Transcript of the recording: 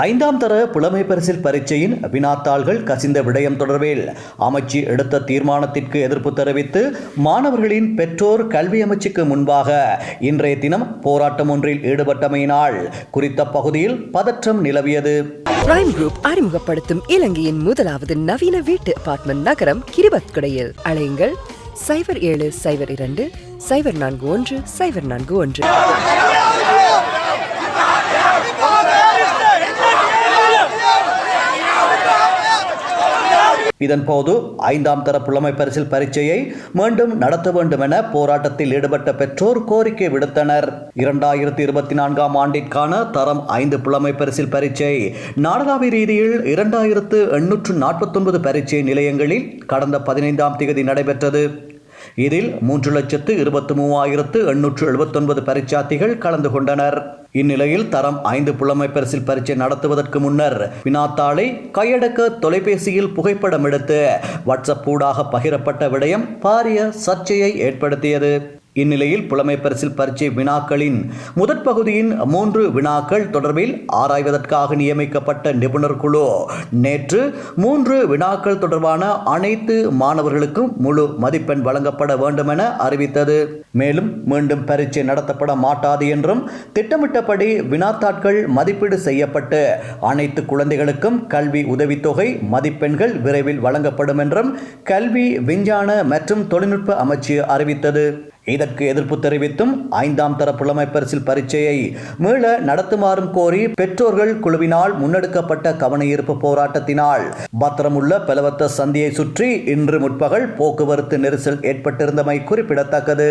ஐந்தாம் தர புலமை பரிசில் பரீட்சையின் வினாத்தாள்கள் கசிந்த விடயம் தொடர்பில் அமைச்சு எடுத்த தீர்மானத்திற்கு எதிர்ப்பு தெரிவித்து மாணவர்களின் பெற்றோர் கல்வி அமைச்சுக்கு முன்பாக இன்றைய தினம் போராட்டம் ஒன்றில் ஈடுபட்டமையினால் குறித்த பகுதியில் பதற்றம் நிலவியது. பிரைம் குரூப் அறிமுகப்படுத்தும் இலங்கையின் முதலாவது நவீன வீட்டு அபார்ட்மெண்ட் நகரம் கிரிபத்குடையில். அழையுங்கள் சைபர் ஏழு சைபர் இரண்டு சைபர் நான்கு ஒன்று சைபர் நான்கு ஒன்று. இதன்போது ஐந்தாம் தர புலமை பரிசில் பரீட்சையை மீண்டும் நடத்த வேண்டும் என போராட்டத்தில் ஈடுபட்ட பெற்றோர் கோரிக்கை விடுத்தனர். இரண்டாயிரத்தி இருபத்தி நான்காம் ஆண்டிற்கான தரம் ஐந்து புலமை பரிசில் பரீட்சை. நாடளாவிய ரீதியில் இரண்டாயிரத்து எண்ணூற்று நாற்பத்தொன்பது பரீட்சை நிலையங்களில் கடந்த பதினைந்தாம் தேதி நடைபெற்றது. இதில் மூன்று லட்சத்து இருபத்தி மூவாயிரத்து எண்ணூற்று எழுபத்தொன்பது பரீட்சார்த்திகள் கலந்து கொண்டனர். இந்நிலையில் தரம் ஐந்து புலமை பரிசில் பரீட்சை நடத்துவதற்கு முன்னர் வினாத்தாளை கையடக்க தொலைபேசியில் புகைப்படம் எடுத்து வாட்ஸ்அப் ஊடாக பகிரப்பட்ட விடயம் பாரிய சர்ச்சையை ஏற்படுத்தியது. இந்நிலையில் புலமை பரிசில் பரீட்சை வினாக்களின் முதற் பகுதியின் மூன்று வினாக்கள் தொடர்பில் ஆராய்வதற்காக நியமிக்கப்பட்ட நிபுணர் குழு. நேற்று மூன்று வினாக்கள் தொடர்பான அனைத்து மாணவர்களுக்கும் முழு மதிப்பெண் வழங்கப்பட வேண்டும் என அறிவித்தது. மேலும் மீண்டும் பரீட்சை நடத்தப்பட மாட்டாது என்றும் திட்டமிட்டபடி வினாத்தாட்கள் மதிப்பீடு செய்யப்பட்டு அனைத்து குழந்தைகளுக்கும் கல்வி உதவித்தொகை மதிப்பெண்கள் விரைவில் வழங்கப்படும் என்றும் கல்வி விஞ்ஞான மற்றும் தொழில்நுட்ப அமைச்சு அறிவித்தது. இதற்கு எதிர்ப்பு தெரிவித்தும் ஐந்தாம் தர புலமைப்பரிசில் பரீட்சையை மீள நடத்துமாறும் கோரி பெற்றோர்கள் குழுவினால் முன்னெடுக்கப்பட்ட கவனஈர்ப்பு போராட்டத்தினால் பத்திரமுள்ள பலவத்த சந்தியை சுற்றி இன்று முற்பகல் போக்குவரத்து நெரிசல் ஏற்பட்டிருந்தமை குறிப்பிடத்தக்கது.